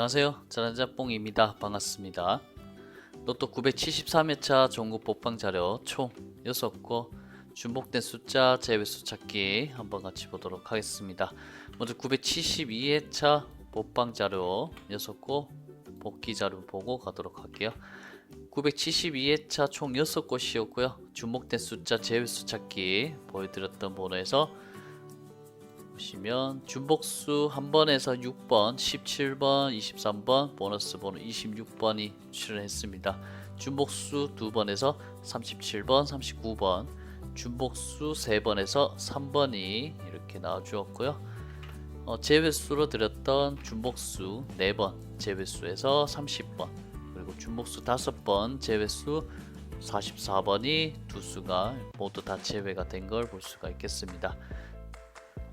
안녕하세요. 자란자뽕입니다. 반갑습니다. 로또 973회차 전국 복방 자료 총 6곳 중복된 숫자 제외수 찾기 한번 같이 보도록 하겠습니다. 먼저 972회차 복방 자료 6곳 복귀 자료 보고 가도록 할게요. 972회차 총 6곳이었고요. 주목된 숫자 제외수 찾기 보여드렸던 번호에서 보시면 중복수 한 번에서 6번, 17번, 23번, 보너스 번호 26번이 출연했습니다. 중복수 두 번에서 37번, 39번, 중복수 세 번에서 3번이 이렇게 나와주었고요. 어, 제외수로 드렸던 중복수 4번, 제외수에서 30번, 그리고 중복수 5번, 제외수 44번이 두 수가 모두 다 제외가 된 걸 볼 수가 있겠습니다.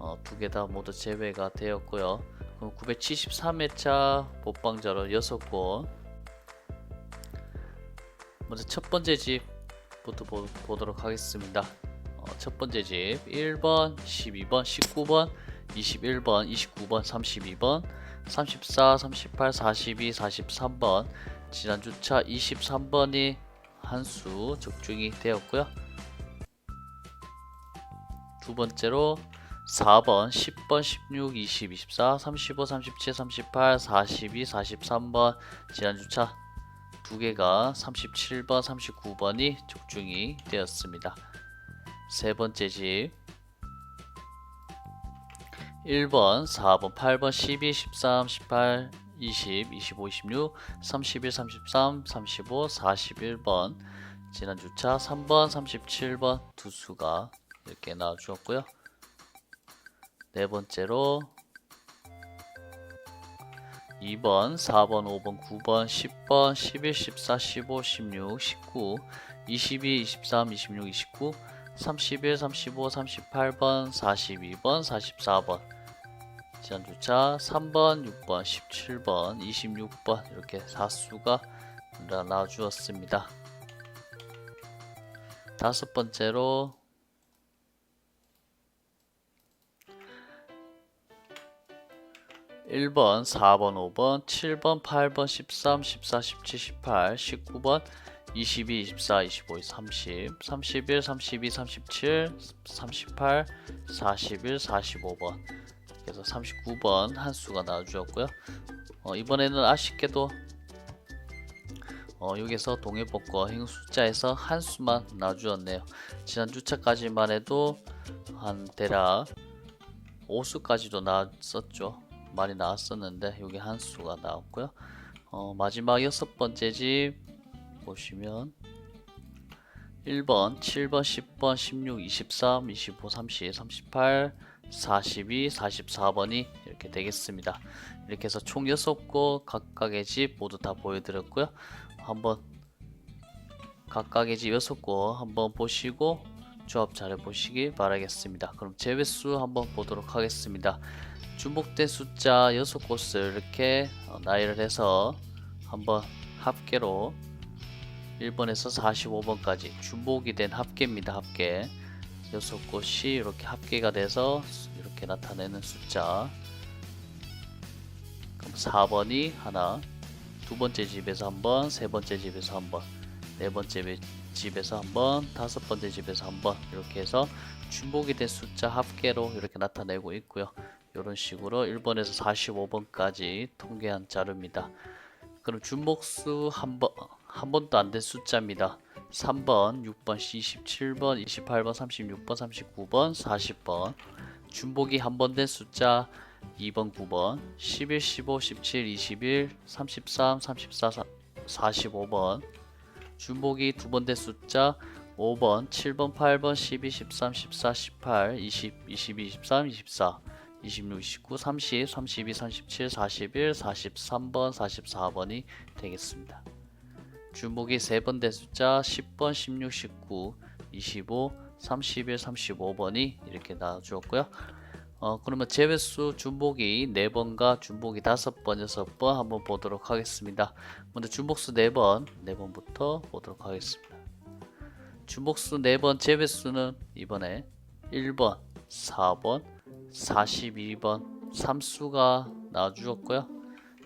어, 두 개 다 모두 제외가 되었고요. 그럼 973회차 복방자로 6곳 먼저 첫 번째 집부터 보, 보도록 하겠습니다. 어, 첫 번째 집 1번, 12번, 19번, 21번, 29번, 32번, 34, 38, 42, 43번 지난 주차 23번이 한 수 적중이 되었고요. 두 번째로 4번, 10번, 16, 20, 24, 35, 37, 38, 42, 43번 지난주차 두 개가 37번, 39번이 적중이 되었습니다. 세 번째 집 1번, 4번, 8번, 12, 13, 18, 20, 25, 26, 31, 33, 35, 41번 지난주차 3번, 37번 두 수가 이렇게 나와주었고요. 네 번째로 2번, 4번, 5번, 9번, 10번, 11, 14, 15, 16, 19, 22, 23, 26, 29, 31, 35, 38번, 42번, 44번 지난주차 3번, 6번, 17번, 26번 이렇게 4수가 나와주었습니다. 다섯 번째로 1번, 4번, 5번, 7번, 8번, 13, 14, 17, 18, 19번, 22, 24, 25, 30, 31, 32, 37, 38, 41, 45번 그래서 39번 한 수가 나와주었고요. 어, 이번에는 아쉽게도 어, 여기서 동해복과 행 숫자에서 한 수만 나와주었네요. 지난 주차까지만 해도 한 대략 5수까지도 나왔었죠. 많이 나왔었는데 여기 한 수가 나왔고요. 어, 마지막 여섯 번째 집 보시면 1번, 7번, 10번, 16, 23, 25, 30, 38, 42, 44번이 이렇게 되겠습니다. 이렇게 해서 총 6곳 각각의 집 모두 다 보여드렸고요. 한번 각각의 집 6곳 한번 보시고 조합 잘 해보시기 바라겠습니다. 그럼 제외수 한번 보도록 하겠습니다. 중복된 숫자 6곳을 이렇게 어, 나열을 해서 한번 합계로 1번에서 45번까지 중복이 된 합계입니다. 합계 6곳이 이렇게 합계가 돼서 이렇게 나타내는 숫자 그럼 4번이 하나 두 번째 집에서 한 번, 세 번째 집에서 한 번, 네 번째 집에서 한 번, 다섯 번째 집에서 한번 이렇게 해서 중복이 된 숫자 합계로 이렇게 나타내고 있고요. 이런 식으로 1번에서 45번까지 통계한 자료입니다. 그럼 중복수 한 번, 한 번도 안 된 숫자입니다. 3번, 6번, 27번, 28번, 36번, 39번, 40번. 중복이 한 번 된 숫자 2번, 9번, 11, 15, 17, 21, 33, 34, 45번. 중복이 두번된 숫자 5번, 7번, 8번, 12, 13, 14, 18, 20, 22, 23, 24, 26, 29, 30, 32, 37, 41, 43번, 44번이 되겠습니다. 주목이 세번된 숫자 10번, 16, 19, 25, 31, 35번이 이렇게 나와주었고요. 어, 그러면 제외수 중복이 4번과 중복이 5번, 6번 한번 보도록 하겠습니다. 먼저 중복수 4번, 4번부터 보도록 하겠습니다. 중복수 4번 제외수는 이번에 1번, 4번, 42번 3수가 나와주었고요.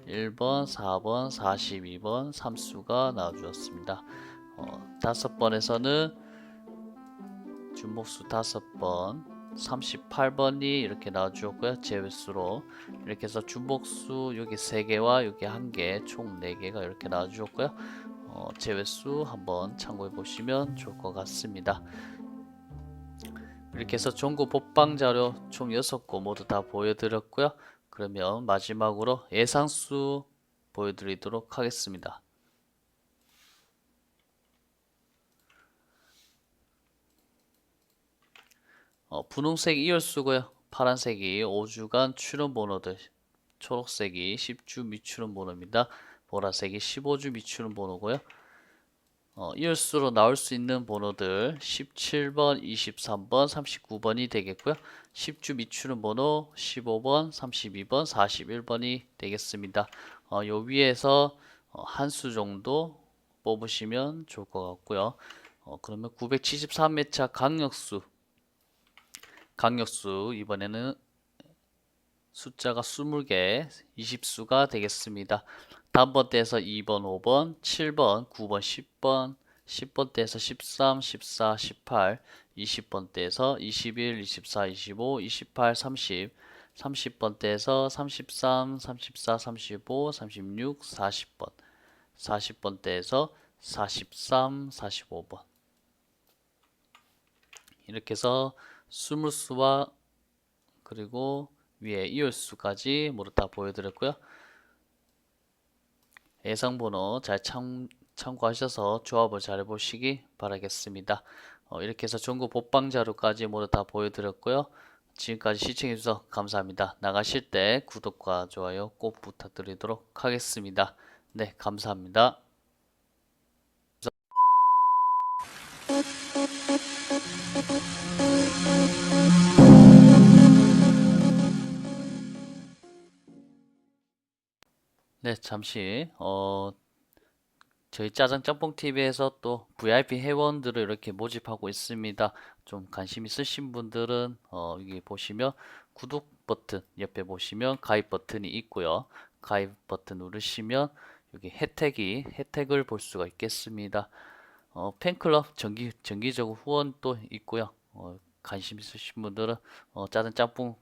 1번, 4번, 42번, 3수가 나와주었습니다. 어, 다섯 번에서는 준목수 다섯 번, 38번이 이렇게 나와주었고요. 제외수로 이렇게 해서 준목수 여기 3개와 여기 1개, 총 4개가 이렇게 나와주었고요. 어, 제외수 한번 참고해 보시면 좋을 것 같습니다. 이렇게 해서 전국 법방 자료 총 6고 모두 다 보여드렸고요. 그러면 마지막으로 예상수 보여드리도록 하겠습니다. 어, 분홍색 이열수고요. 파란색이 5주간 출원 번호들, 초록색이 10주 미출원 번호입니다. 보라색이 15주 미출원 번호고요. 어, 이열수로 나올 수 있는 번호들 17번, 23번, 39번이 되겠고요. 10주 미출은 번호 15번, 32번, 41번이 되겠습니다. 어, 요 위에서 어, 한 수 정도 뽑으시면 좋을 것 같고요. 어, 그러면 973회차 강력수 강력수 이번에는 숫자가 20개, 20수가 되겠습니다. 다음번대에서 2번, 5번, 7번, 9번, 10번, 10번대에서 13, 14, 18, 20번대에서 21, 24, 25, 28, 30, 30번대에서 33, 34, 35, 36, 40번, 40번대에서 43, 45번. 이렇게 해서 20수와 그리고 위에 이열수까지 모두 다 보여드렸고요. 예상 번호 잘 참, 참고하셔서 조합을 잘 해보시기 바라겠습니다. 어, 이렇게 해서 전국 복방 자료까지 모두 다 보여드렸고요. 지금까지 시청해주셔서 감사합니다. 나가실 때 구독과 좋아요 꼭 부탁드리도록 하겠습니다. 네, 감사합니다. 네, 잠시 어 저희 짜장 짬뽕 TV에서 또 VIP 회원들을 이렇게 모집하고 있습니다. 좀 관심 있으신 분들은 어 여기 보시면 구독 버튼 옆에 보시면 가입 버튼이 있고요. 가입 버튼 누르시면 여기 혜택이 혜택을 볼 수가 있겠습니다. 어 팬클럽 정기 정기적으로 후원도 있고요. 어 관심 있으신 분들은 어 짜장 짬뽕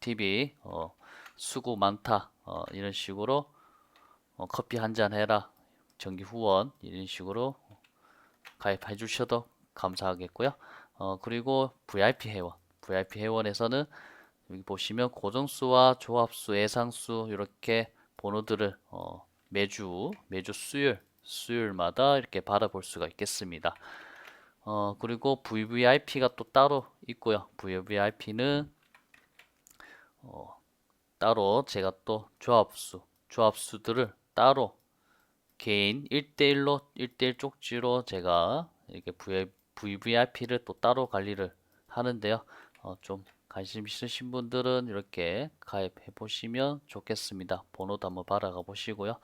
TV 어 수고 많다 어 이런 식으로 어, 커피 한 잔 해라 정기 후원 이런 식으로 가입해 주셔도 감사하겠고요. 어, 그리고 VIP 회원, VIP 회원에서는 여기 보시면 고정수와 조합수, 예상수 이렇게 번호들을 어, 매주 매주 수요일 수요일마다 이렇게 받아볼 수가 있겠습니다. 어, 그리고 VVIP가 또 따로 있고요. VVIP는 어, 따로 제가 또 조합수, 조합수들을 따로 개인 1대1로 1대1 쪽지로 제가 이렇게 VVIP를 또 따로 관리를 하는데요. 어, 좀 관심 있으신 분들은 이렇게 가입해 보시면 좋겠습니다. 번호도 한번 받아가 보시고요.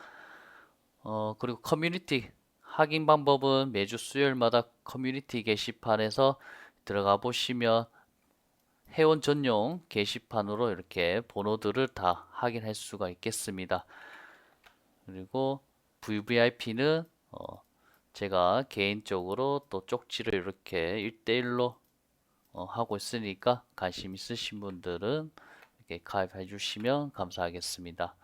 어, 그리고 커뮤니티 확인 방법은 매주 수요일마다 커뮤니티 게시판에서 들어가 보시면 회원 전용 게시판으로 이렇게 번호들을 다 확인할 수가 있겠습니다. 그리고 VVIP는 어 제가 개인적으로 또 쪽지를 이렇게 1대1로 어 하고 있으니까 관심 있으신 분들은 이렇게 가입해 주시면 감사하겠습니다.